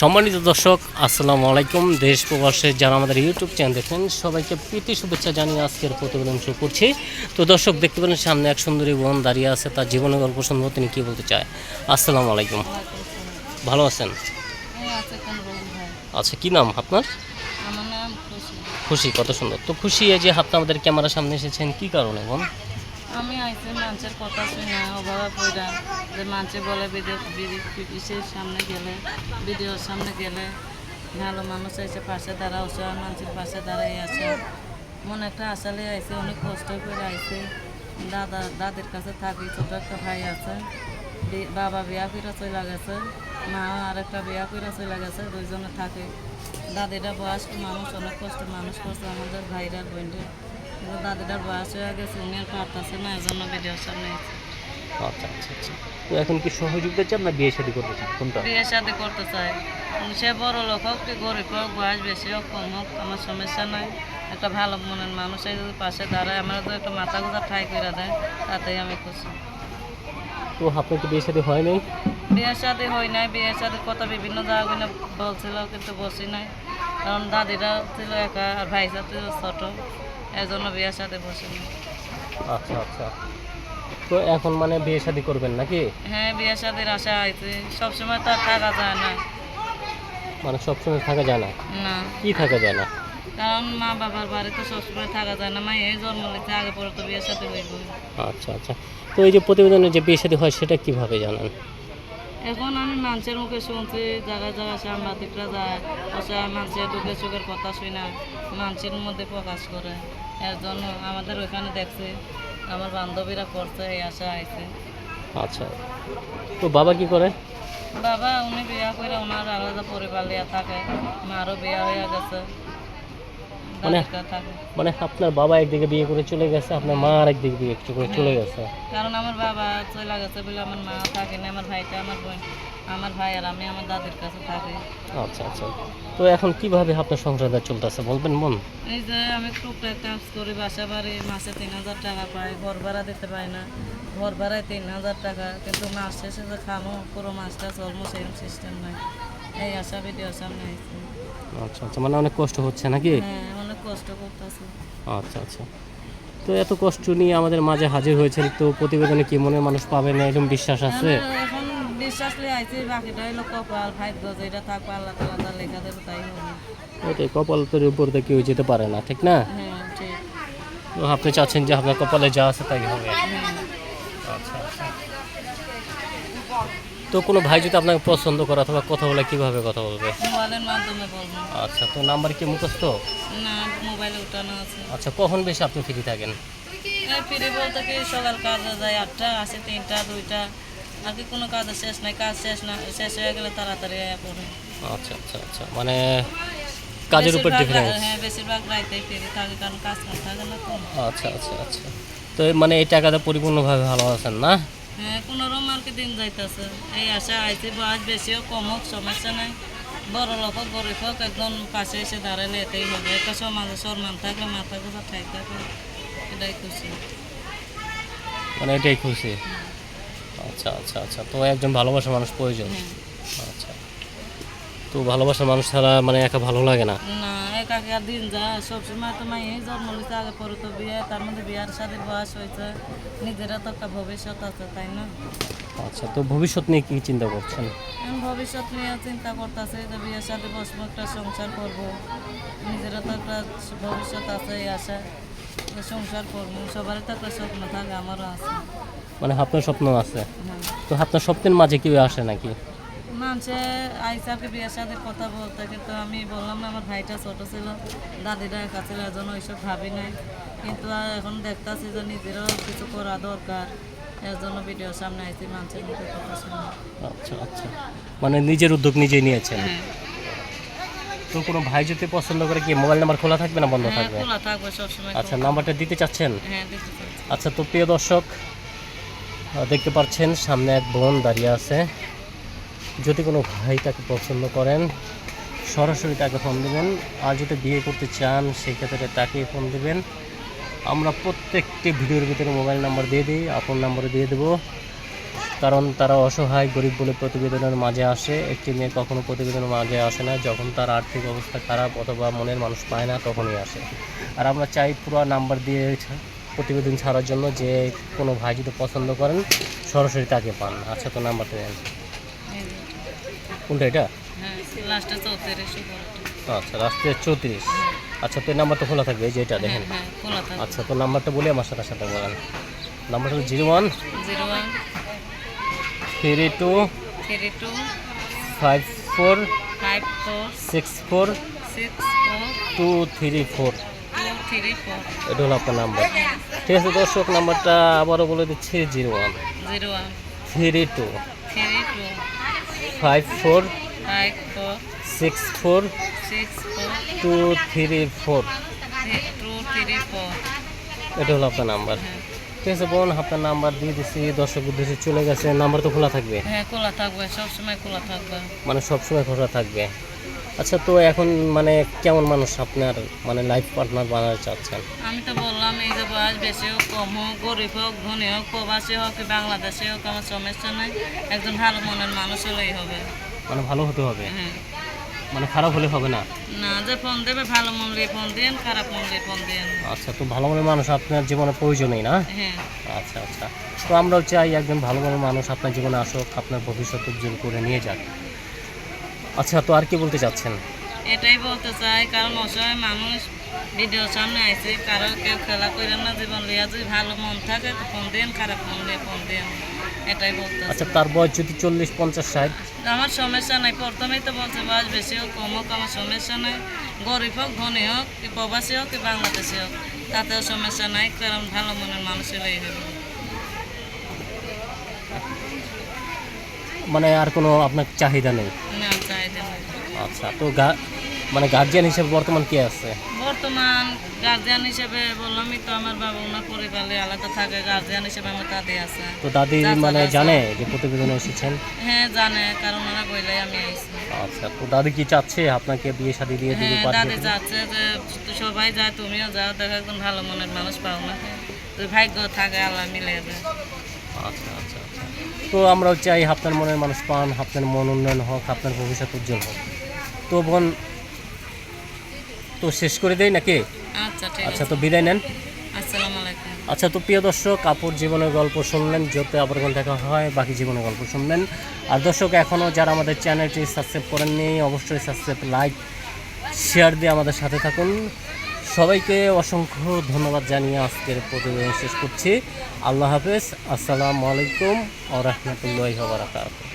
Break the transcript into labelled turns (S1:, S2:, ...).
S1: সম্মানিত দর্শক আসসালামু আলাইকুম। দেশ প্রবাসে যারা আমাদের ইউটিউব চ্যানেল দেখেন সবাইকে প্রীতি শুভেচ্ছা জানিয়ে আজকের প্রতিবেদন শুরু করছি। তো দর্শক দেখতে পেলেন সামনে এক সুন্দরী বোন দাঁড়িয়ে আছে তার জীবনের গল্প শুনব তিনি কী বলতে চায়? আসসালামু আলাইকুম। ভালো আছেন? আচ্ছা কি নাম আপনার?
S2: খুশি।
S1: খুশি কত সুন্দর। তো খুশি এই যে আপনি আমাদের ক্যামেরার সামনে এসেছেন কি কারণে বোন?
S2: আমি আইসে মানুষের কথা শুই না অভাবে পড়া যে মানুষে বলে পিসির সামনে গেলে, ভিডিওর সামনে গেলে ভালো মানুষ এসে পাশে দাঁড়া অসহায় মানুষের পাশে দাঁড়াই আছে। মনে একটা আশালে আইসে, অনেক কষ্ট করে আইসে। দাদা, দাদির কাছে থাকি, ছোট একটা ভাই আছে। বাবা বিয়া করে চলে গেছে, মা আর একটা বিয়া করে চলে গেছে, দুইজনে থাকে। দাদিরা বয়স্ক মানুষ, অনেক কষ্ট মানুষ করছে আমাদের ভাইরা বোনদের কিন্তু দাদিটার বয়স হয়ে গেছে উনি আর পারতেছে না এর জন্য ভিডিওর সামনে
S1: আচ্ছা আচ্ছা আচ্ছা। তো এখন কি সহযোগিতা চান না বিয়ে শাদী করতে চান? কোনটা?
S2: বিয়ে শাদি করতে চাই। সে বড় লোক হোক কি গরিব হোক বয়স বেশি হোক কম হোক আমার সমস্যা নাই। একটা ভালো মনের মানুষ এই যদি পাশে দাঁড়ায় আমার তো একটা মাথা গোজা ঠাই করে দেয় তাতেই আমি খুশি।
S1: তো আপনার কি বিয়ে শাদী হয় নাই?
S2: বিয়ে শাদি হয় নাই বিয়ে শাদির কথা বিভিন্ন জায়গাগুলো বলছিল কিন্তু বসি নাই। কারণ দাদিরা ছিল একা আর ভাইসা ছিল ছোট। এই জন্য বিয়ে শাদি বসি
S1: আচ্ছা আচ্ছা। তো এখন মানে বিয়ে শাদী করবেন নাকি?
S2: হ্যাঁ বিয়ে শাদির আশা আইছে সবসময় তো আর থাকা যায় না।
S1: মানে সবসময় থাকা যায় না?
S2: না।
S1: কি থাকা যায় না?
S2: কারণ মা বাবার বাড়িতে সবসময় থাকা যায় না। মা এই জন্ম নিতে আগে পরে তো বিয়ে শাদি হইব
S1: আচ্ছা আচ্ছা। তো এই যে প্রতিবেদনে যে বিয়ে শাদী হয় সেটা কীভাবে জানান?
S2: এখন আমি মানুষের মুখে শুনছি জায়গায় জায়গায় সাংবাদিকরা যায় অসহায় মানুষের দুঃখে সুখের কথা শুই না মানুষের মধ্যে প্রকাশ করে। এর জন্য আমাদের ওইখানে দেখছে আমার বান্ধবীরা করছে এই আশা আইছে।
S1: আচ্ছা। তো বাবা কি করে?
S2: বাবা উনি বিয়া করে ওনার আলাদা পরিবার লিয়া থাকে মারও বিয়া হয়ে গেছে।
S1: মানে- মানে আপনার বাবা একদিকে বিয়ে করে চলে গেছে আপনার মা আর একদিকে বিয়ে করে চলে গেছে।
S2: কারণ আমার বাবা চলে গেছে বলে আমার মা থাকে না আমার ভাইটা আমার বোন আমার ভাই আর আমি আমার দাদির কাছে থাকি।
S1: আচ্ছা আচ্ছা। তো এখন কীভাবে আপনার সংসারটা চলতেছে বলবেন মন
S2: এই যে আমি টুকটাক কাজ করি বাসা বাড়ি মাসে তিন হাজার টাকা পাই ঘর ভাড়া দিতে পারি না। ঘর ভাড়ায় তিন হাজার টাকা কিন্তু মাস শেষে যে খামো পুরো মাসটা চলমো সেরকম সিস্টেম নাই। এই আশা ভিডিও সামনে
S1: আচ্ছা আচ্ছা। মানে অনেক কষ্ট হচ্ছে নাকি?
S2: হ্যাঁ। কষ্ট করতেছে।
S1: আচ্ছা আচ্ছা। তো এত কষ্ট নিয়ে আমাদের মাঝে হাজির হয়েছেন তো প্রতিবেদনে কি মনে মানুষ পাবে না? এরকম বিশ্বাস আছে?
S2: এখন বিশ্বাস আইছি বাকিটা হইল কপাল ভাগ্য যেটা থাকবে আল্লাহ তাআলা যা লেখা দেবে তাই হবে।
S1: ওইটাই কপাল তোর উপর তো কেউ যেতে পারে না ঠিক না?
S2: হ্যাঁ ঠিক।
S1: তো আপনি চাচ্ছেন যে আপনার কপালে যা আছে তাই হবে
S2: হ্যাঁ
S1: আচ্ছা আচ্ছা তো কোনো ভাই যদি আপনাকে পছন্দ করে অথবা কথা বলে কীভাবে কথা বলবে?
S2: মোবাইলের মাধ্যমে বলব।
S1: আচ্ছা তো নাম্বার কি মুখস্থ?
S2: না মোবাইলে উঠানো আছে।
S1: আচ্ছা কখন বেশি আপনি ফ্রি থাকেন?
S2: ফিরে বলতে কি সকাল কাজে যায় আটটা আসে তিনটা দুইটা। আর কি কোনো কাজের শেষ নাই কাজ শেষ না শেষ হয়ে গেলে তাড়াতাড়ি পড়ে।
S1: আচ্ছা আচ্ছা আচ্ছা মানে কাজের উপর ডিফারেন্স
S2: হ্যাঁ বেশিরভাগ রাইতেই ফিরে থাকে কারণ কাজ কাজ থাকে না
S1: আচ্ছা আচ্ছা আচ্ছা। তো মানে এই টাকাটা পরিপূর্ণভাবে ভালো আছেন না?
S2: হ্যাঁ কোনো রকম আর কি দিন যাইতেছে। এই আশা আইতে বয়স বেশি হোক কম হোক সমস্যা নাই। বড় লোক হোক গরিব হোক একদম পাশে এসে দাঁড়ালে এতেই হবে। একটা সমাজে সম্মান থাকলে মাথা গোছা ঠাই থাকলে এটাই খুশি।
S1: মানে এটাই খুশি? আচ্ছা আচ্ছা আচ্ছা। তো একজন ভালোবাসার মানুষ প্রয়োজন।
S2: হ্যাঁ।
S1: আচ্ছা। তো ভালোবাসার মানুষ ছাড়া মানে একা ভালো লাগে না?
S2: না আর দিন যা সবসময় তো মাই জন্ম নিতে আগে পরে তো বিয়ে তার মধ্যে বিয়ার সাথে বয়স হয়েছে নিজেরা তো একটা ভবিষ্যৎ আছে তাই না?
S1: আচ্ছা তো ভবিষ্যৎ নিয়ে কি চিন্তা করছেন?
S2: আমি ভবিষ্যৎ নিয়ে চিন্তা করতেছি যে বিয়ের সাথে বসবো একটা সংসার করব। নিজেরা তো একটা ভবিষ্যৎ আছে এই আশা সংসার করব। সবারই তো একটা স্বপ্ন থাকে আমারও আছে।
S1: মানে আপনার স্বপ্ন আছে?
S2: হ্যাঁ।
S1: তো আপনার স্বপ্নের মাঝে কেউ আসে নাকি?
S2: মানুষে আইসাকে বিয়ের সাথে কথা বলতে কিন্তু আমি বললাম না আমার ভাইটা ছোট ছিল দাদিরা একা ছিল এজন্য ওইসব ভাবি নাই। কিন্তু এখন দেখতাছি যে নিজেরও কিছু করা দরকার এর জন্য ভিডিওর সামনে আইছি মানুষের মুখে কথা শুনে।
S1: আচ্ছা আচ্ছা। মানে নিজের উদ্যোগ নিজেই নিয়েছেন?
S2: হ্যাঁ।
S1: তো কোনো ভাই যদি পছন্দ করে কি মোবাইল নাম্বার খোলা থাকবে না বন্ধ
S2: হ্যাঁ
S1: থাকবে?
S2: খোলা থাকবে সবসময়
S1: আচ্ছা নাম্বারটা দিতে চাচ্ছেন?
S2: হ্যাঁ দিতে চাচ্ছি।
S1: আচ্ছা তো প্রিয় দর্শক দেখতে পাচ্ছেন সামনে এক বোন দাঁড়িয়ে আছে। যদি কোনো ভাই তাকে পছন্দ করেন, সরাসরি তাকে ফোন দেবেন। আর যদি বিয়ে করতে চান, সেক্ষেত্রে তাকে ফোন দেবেন। আমরা প্রত্যেকটি ভিডিওর ভিতরে মোবাইল নাম্বার দিয়ে দিই, আপন নাম্বারে দিয়ে দেবো। কারণ তারা অসহায়, গরিব বলে প্রতিবেদনের মাঝে আসে। একটি মেয়ে কখনো প্রতিবেদনের মাঝে আসে না। যখন তার আর্থিক অবস্থা খারাপ অথবা মনের মানুষ পায় না, তখনই আসে। আর আমরা চাই পুরো নাম্বার দিয়ে প্রতিবেদন ছাড়ার জন্য যে কোনো ভাই যদি পছন্দ করেন, সরাসরি তাকে পান। আচ্ছা তো নাম্বারটা দেন। কোনটা এটা?
S2: হ্যাঁ লাস্টে চৌত্রিশ
S1: আচ্ছা রাস্তায় চৌত্রিশ। আচ্ছা তো এই নাম্বারটা খোলা থাকবে এই যে এটা
S2: হ্যাঁ
S1: দেখেন।
S2: হ্যাঁ
S1: আচ্ছা তো নাম্বারটা বলে আমার সাথে সাথে বলেন। নাম্বারটা হলো zero one
S2: zero one
S1: three two
S2: three two
S1: five four
S2: five four
S1: six four
S2: six four.
S1: Two three four. এটা হলো আপনার নাম্বার। ঠিক আছে দর্শক নাম্বারটা আবারও বলে দিচ্ছি zero one
S2: zero one
S1: three two
S2: three two
S1: five four six four
S2: six
S1: two three four
S2: two three four
S1: এটা হলো আপনার নাম্বার।
S2: হ্যাঁ।
S1: ঠিক আছে বোন আপনার নাম্বার দিয়ে দিচ্ছি দর্শক উদ্দেশ্যে চলে গেছে নাম্বার তো খোলা থাকবে।
S2: হ্যাঁ খোলা থাকবে সবসময় খোলা থাকবে।
S1: মানে সবসময় খোলা থাকবে। আচ্ছা তো এখন মানে কেমন মানুষ আপনার মানে লাইফ পার্টনার বানাতে চাচ্ছেন?
S2: আমি তো বললাম এই যে বয়স বেশি হোক কম হোক গরিব হোক ধনী হোক প্রবাসী হোক বাংলাদেশে হোক আমার সমস্যা নাই। একজন ভালো মনের মানুষ হলেই হবে।
S1: মানে ভালো হতে হবে?
S2: হ্যাঁ।
S1: মানে খারাপ হলে হবে না?
S2: না যে ফোন দেবে ভালো মন দিয়ে ফোন দিন খারাপ মন দিয়ে ফোন দিন।
S1: আচ্ছা তো ভালো মনের মানুষ আপনার জীবনে প্রয়োজনই না?
S2: হ্যাঁ।
S1: আচ্ছা আচ্ছা। তো আমরাও চাই একজন ভালো মনের মানুষ আপনার জীবনে আসুক আপনার ভবিষ্যৎ উজ্জ্বল করে নিয়ে যাক। আচ্ছা তো আর কি বলতে চাচ্ছেন?
S2: এটাই বলতে চাই কারণ অসহায় মানুষ ভিডিওর সামনে আইছে কারও কেউ খেলা করেন না জীবন লিয়া যদি ভালো মন থাকে ফোন দিন খারাপ মন দিয়ে ফোন দিন এটাই বলতে
S1: আচ্ছা তার বয়স যদি চল্লিশ পঞ্চাশ ষাট?
S2: আমার সমস্যা নাই প্রথমেই তো বলছে বয়স বেশি হোক কম হোক আমার সমস্যা নাই। গরিব হোক ধনী হোক কি প্রবাসী হোক কি বাংলাদেশি হোক তাতেও সমস্যা নাই কারণ ভালো মনের মানুষ হলেই হবে
S1: মানে আর কোনো আপনার চাহিদা নেই?
S2: না চাহিদা নাই
S1: আচ্ছা তো মানে গার্জিয়ান হিসেবে বর্তমান কে আছে?
S2: বর্তমান গার্জিয়ান হিসেবে বললামই তো আমার বাবা ওনার পরিবারে আলাদা থাকে গার্জিয়ান হিসেবে আমার দাদি আছে।
S1: তো দাদি মানে জানে যে প্রতিবেদনে এসেছেন?
S2: হ্যাঁ জানে কারণ ওরা বইলাই আমি আইছি।
S1: আচ্ছা তো দাদি কি চাচ্ছে? আপনাকে বিয়ে শাদি দিয়ে দিবে
S2: হ্যাঁ
S1: পারবে
S2: দাদি যাচ্ছে যে সবাই যায় তুমিও যাও দেখো একজন ভালো মনের মানুষ পাও না। তো ভাগ্য থাকে আল্লাহ মিলে দেয়।
S1: আচ্ছা আচ্ছা আচ্ছা। তো আমরাও চাই আপনার মনের মানুষ পান আপনার মন উন্নয়ন হোক আপনার ভবিষ্যৎ উজ্জ্বল হোক। তো বোন তো শেষ করে দেই নাকি?
S2: আচ্ছা
S1: আচ্ছা তো বিদায় নেন। আচ্ছা তো প্রিয় দর্শক কাপড় জীবনের গল্প শুনলেন যাতে আবার কোন দেখা হয় বাকি জীবনের গল্প শুনলেন। আর দর্শক এখনও যারা আমাদের চ্যানেলটি সাবস্ক্রাইব করেননি অবশ্যই সাবস্ক্রাইব লাইক শেয়ার দিয়ে আমাদের সাথে থাকুন। সবাইকে অসংখ্য ধন্যবাদ জানিয়ে আজকের প্রতিবেদন শেষ করছি। আল্লাহ হাফেজ আসসালামু আলাইকুম ও রহমতুল্লাহ বারাকাতুহ।